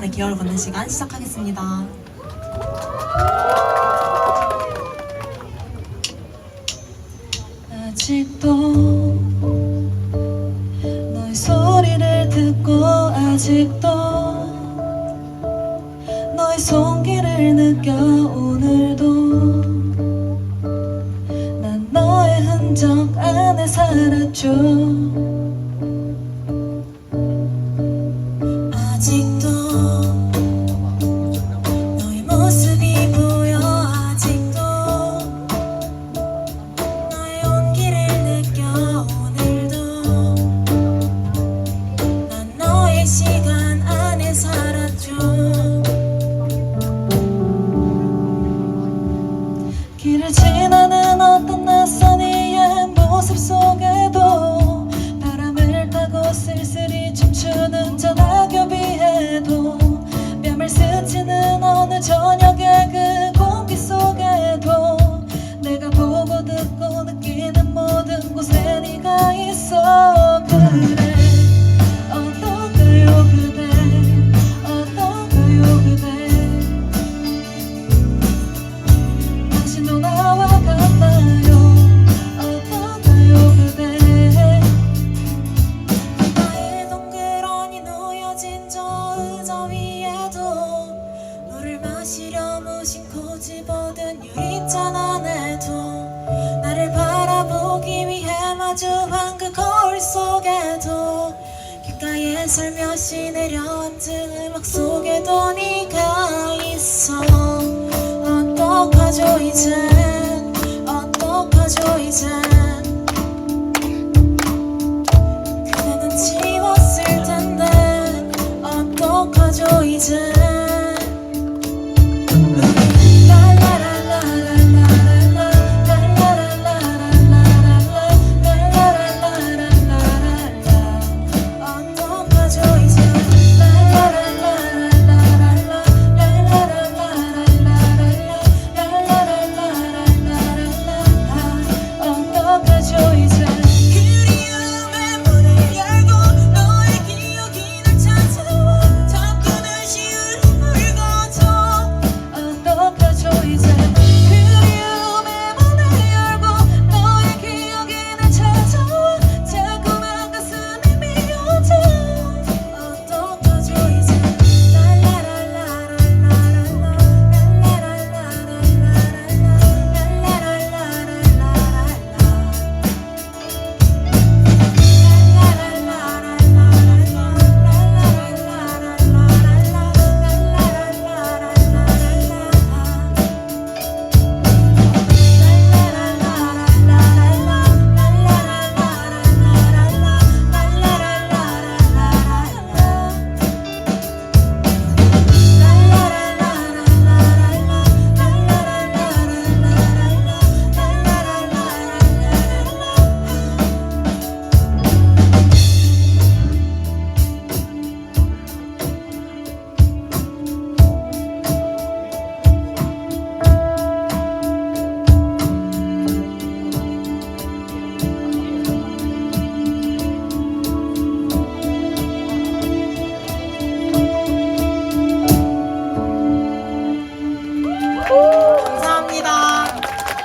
우리만의 기억을 걷는 시간 시작하겠습니다. 아직도 너의 소리를 듣고 아직도 너의 손길을 느껴 오늘도 난 너의 흔적 안에 살았죠 지나는 어떤 낯선 이의 모습 속에도 바람을 타고 쓸쓸히 춤추는 저 마주한 그 거울 속에도 귓가에 살며시 내려앉은 음악 속에도 네가 있어. 어떡하죠 이젠? 어떡하죠 이젠? 그대는 지웠을 텐데 어떡하죠 이젠